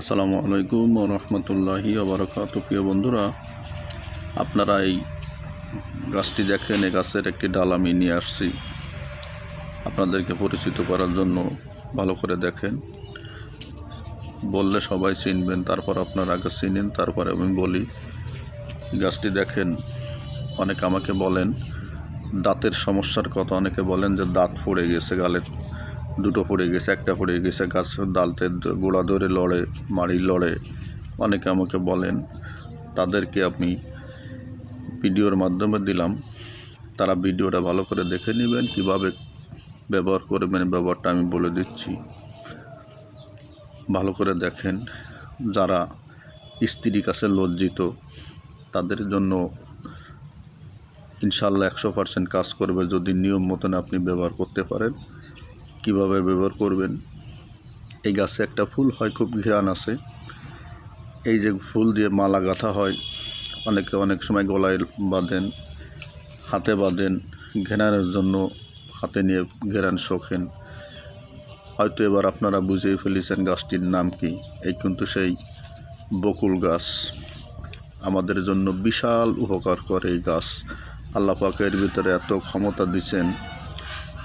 আসসালামু আলাইকুম রহমতুল্লাহি আবরকাত প্রিয় বন্ধুরা, আপনারা এই গাছটি দেখেন, এই গাছের একটি ডাল আমি নিয়ে আসছি। আপনাদেরকে পরিচিত করার জন্য ভালো করে দেখেন। বললে সবাই চিনবেন, তারপর আপনারা আগে চিনেন, তারপরে আমি বলি। গাছটি দেখেন, অনেকে আমাকে বলেন, দাঁতের সমস্যার কথা অনেকে বলেন যে দাঁত পড়ে গেছে গালের। দুটো পড়ে গেছে, একটা পড়ে গেছে, গাছ ডালতে গোড়া ধরে লড়ে মাড়ি লড়ে। অনেকে আমাকে বলেন, তাদেরকে আমি ভিডিওর মাধ্যমে দিলাম। তারা ভিডিওটা ভালো করে দেখে নেবেন, কীভাবে ব্যবহার করবেন ব্যবহারটা আমি বলে দিচ্ছি। ভালো করে দেখেন, যারা স্ত্রীর কাছে লজ্জিত, তাদের জন্য ইনশাল্লাহ একশো পার্সেন্ট কাজ করবে যদি নিয়ম মতন আপনি ব্যবহার করতে পারেন। কীভাবে ব্যবহার করবেন? এই গাছে একটা ফুল হয়, খুব ঘিরান আছে। এই যে ফুল দিয়ে মালা গাঁথা হয়, অনেকে অনেক সময় গলায় বাঁধেন, হাতে বাঁধেন, ঘেরানোর জন্য হাতে নিয়ে ঘেরান শোখেন হয়তো এবার আপনারা বুঝেই ফেলেছেন গাছটির নাম কি। এই কিন্তু সেই বকুল গাছ। আমাদের জন্য বিশাল উপকার করে এই গাছ। আল্লাহ পাকের ভিতরে এত ক্ষমতা দিচ্ছেন।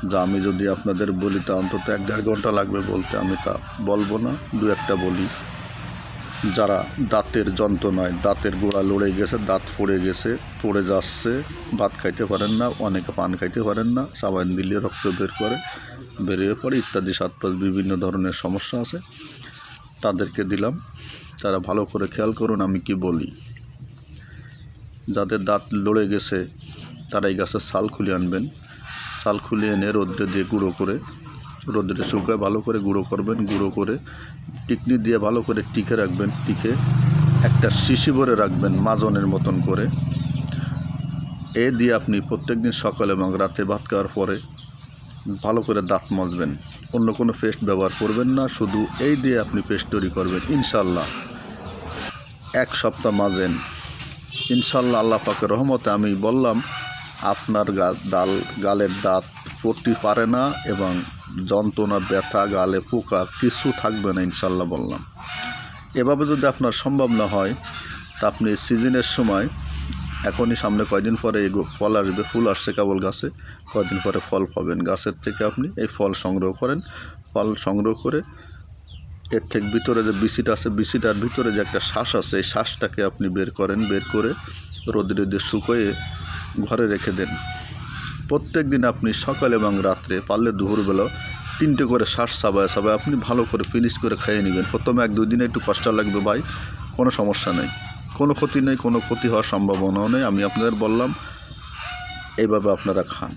যা আমি যদি আপনাদের বলি, তা অন্তত এক দেড় ঘণ্টা লাগবে বলতে আমি তা বলব না। দু একটা বলি। যারা দাঁতের যন্ত্রণায়, দাঁতের গোড়া লড়ে গেছে, দাঁত পড়ে গেছে, পড়ে যাচ্ছে, ভাত খাইতে পারেন না, অনেকে পান খাইতে পারেন না, সাবান দিলে রক্ত বের করে, বেরিয়ে পড়ে ইত্যাদি সাতপাশ বিভিন্ন ধরনের সমস্যা আছে। তাদেরকে দিলাম। তারা ভালো করে খেয়াল করুন আমি কি বলি। যাদের দাঁত লড়ে গেছে, তারা এই গাছের ছাল খুলে আনবেন। ছাল খুলে এনে রোদ্রে দিয়ে গুঁড়ো করে, রোদ্রে শুকায়, ভালো করে গুঁড়ো করবেন, গুঁড়ো করে টিকনি দিয়ে ভালো করে টিকে রাখবেন, টিকে একটা শিশি ভরে রাখবেন মাজনের মতন করে। এ দিয়ে আপনি প্রত্যেক দিন সকালে এবং রাতে ভাত খাওয়ার পরে ভালো করে দাঁত মাজবেন, অন্য কোনো পেস্ট ব্যবহার করবেন না, শুধু এই দিয়ে আপনি পেস্ট তৈরি করবেন ইনশাল্লাহ এক সপ্তাহ মাজেন ইনশাল্লাহ আল্লাহ পাকের রহমতে আমি বললাম আপনার গা, ডাল, গালের দাঁত পড়তে পারে না এবং যন্ত্রণা, ব্যথা, গালে পোকা কিছু থাকবে না, ইনশাল্লাহ বললাম। এভাবে যদি আপনার সম্ভব না হয়, তা আপনি সিজনের সময় এখনই সামনে কয়দিন পরে এই ফল আসবে, ফুল আসছে কেবল গাছে, কয়দিন পরে ফল পাবেন। গাছের থেকে আপনি এই ফল সংগ্রহ করেন। ফল সংগ্রহ করে এর থেকে ভিতরে যে বিসিটা আছে বিসিটার ভিতরে যে একটা শ্বাস আছে, এই শ্বাসটাকে আপনি বের করেন, বের করে রোদে রোদে শুকোয়ে ঘরে রেখে দেন। প্রত্যেক দিন আপনি সকাল এবং রাত্রে পারলে দুপুরবেলা তিনটে করে শ্বাস সাবায় সাবায় আপনি ভালো করে ফিনিশ করে খেয়ে নেবেন। প্রথমে এক দুই দিনে একটু কষ্ট লাগবে ভাই, কোনো সমস্যা নেই। কোনো ক্ষতি নেই, কোনো ক্ষতি হওয়ার সম্ভাবনাও নেই। আমি আপনাদের বললাম এইভাবে আপনারা খান।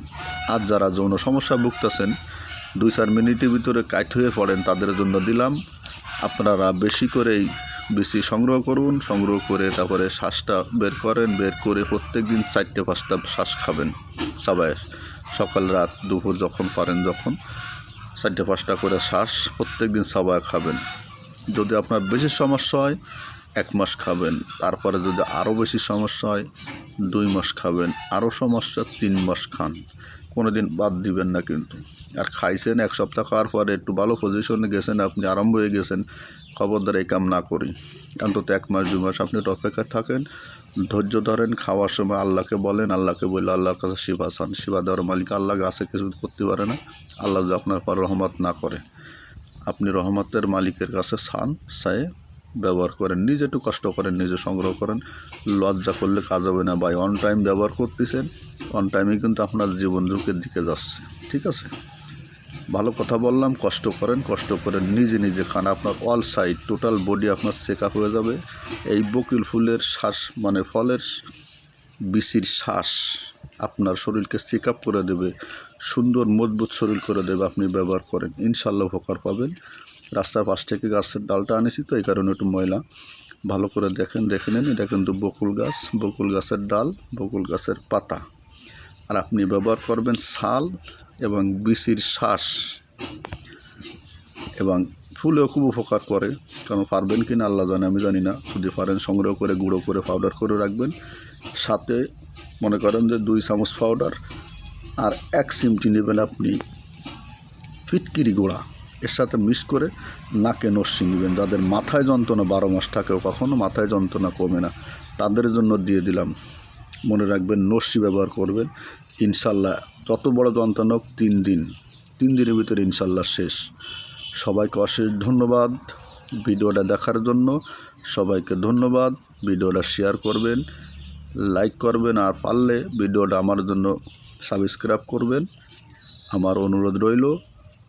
আর যারা যৌন সমস্যা ভুগতেছেন, দুই চার মিনিটের ভিতরে কাইট হয়ে পড়েন, তাদের জন্য দিলাম। আপনারা বেশি করেই বেশি সংগ্রহ করুন, সংগ্রহ করে তারপরে শ্বাসটা বের করেন, বের করে প্রত্যেক দিন চারটে, পাঁচটা শ্বাস খাবেন সবাই সকাল, রাত, দুপুর যখন পারেন যখন চারটে, পাঁচটা করে শ্বাস প্রত্যেক দিন সবাই খাবেন। যদি আপনার বেশি সমস্যা হয় এক মাস খাবেন, তারপরে যদি আরও বেশি সমস্যা হয়, দুই মাস খাবেন আরও সমস্যা তিন মাস খান। কোনো দিন বাদ দিবেন না কিন্তু। আর খাইছেন এক সপ্তাহ খাওয়ার পরে একটু ভালো পজিশনে গেছেন, আপনি আরম্ভ হয়ে গেছেন, খবরদার এই কাম না করি। অন্তত এক মাস দু মাস আপনি অপেক্ষা থাকেন, ধৈর্য ধরেন, খাওয়ার সময় আল্লাহকে বলেন, আল্লাহকে বললে আল্লাহর কাছে শিবা চান। শিবা দেওয়ার মালিক আল্লাহ গাছে কিছু করতে পারে না। আল্লাহ যদি আপনার পর রহমত না করে, আপনি রহমতের মালিকের কাছে চান, চায়ে ব্যবহার করেন, নিজে একটু কষ্ট করেন, নিজে সংগ্রহ করেন। লজ্জা করলে কাজ হবে না ভাই। অন টাইম ব্যবহার করতেছেন অন টাইমে কিন্তু আপনার জীবন ঝুঁকির দিকে যাচ্ছে। ঠিক আছে? ভালো কথা বললাম, কষ্ট করেন, কষ্ট করে নিজে নিজে খান। আপনার অল সাইড টোটাল বডি আপনার চেক আপ হয়ে যাবে। এই বকিল ফুলের শ্বাস মানে ফলের বিসির শ্বাস আপনার শরীরকে চেক আপ করে দেবে। সুন্দর, মজবুত শরীর করে দেবে আপনি ব্যবহার করেন। ইনশাল্লাহ উপকার পাবেন। রাস্তার পাশ থেকে গাছের ডালটা আনেছি তো, এই কারণে একটু ময়লা। ভালো করে দেখেন, দেখে নেন এটা কিন্তু বকুল গাছ, বকুল গাছের ডাল, বকুল গাছের পাতা। আর আপনি ব্যবহার করবেন শাল এবং বিসির শ্বাস। এবং ফুলেও খুব উপকার করে। কারণ পারবেন কি না, আল্লাহ জানে, আমি জানি না। যদি পারেন সংগ্রহ করে, গুঁড়ো করে পাউডার করে রাখবেন। সাথে মনে করেন যে দুই চামচ পাউডার আর এক চিমটি নেবেন আপনি ফিটকিরি গুঁড়া। এর সাথে মিক্স করে নাকে নস্যি নেবেন যাদের মাথায় যন্ত্রণা বারো মাস থাকেও কখনও মাথায় যন্ত্রণা কমে না। তাদের জন্য দিয়ে দিলাম। মনে রাখবেন নস্যি ব্যবহার করবেন। ইনশাল্লাহ যত বড় যন্ত্রণা হোক, তিন দিন, তিন দিনের ভিতরে ইনশাল্লাহ শেষ। সবাইকে অশেষ ধন্যবাদ ভিডিওটা দেখার জন্য। সবাইকে ধন্যবাদ ভিডিওটা শেয়ার করবেন, লাইক করবেন আর পারলে ভিডিওটা আমার জন্য সাবস্ক্রাইব করবেন। আমার অনুরোধ রইল।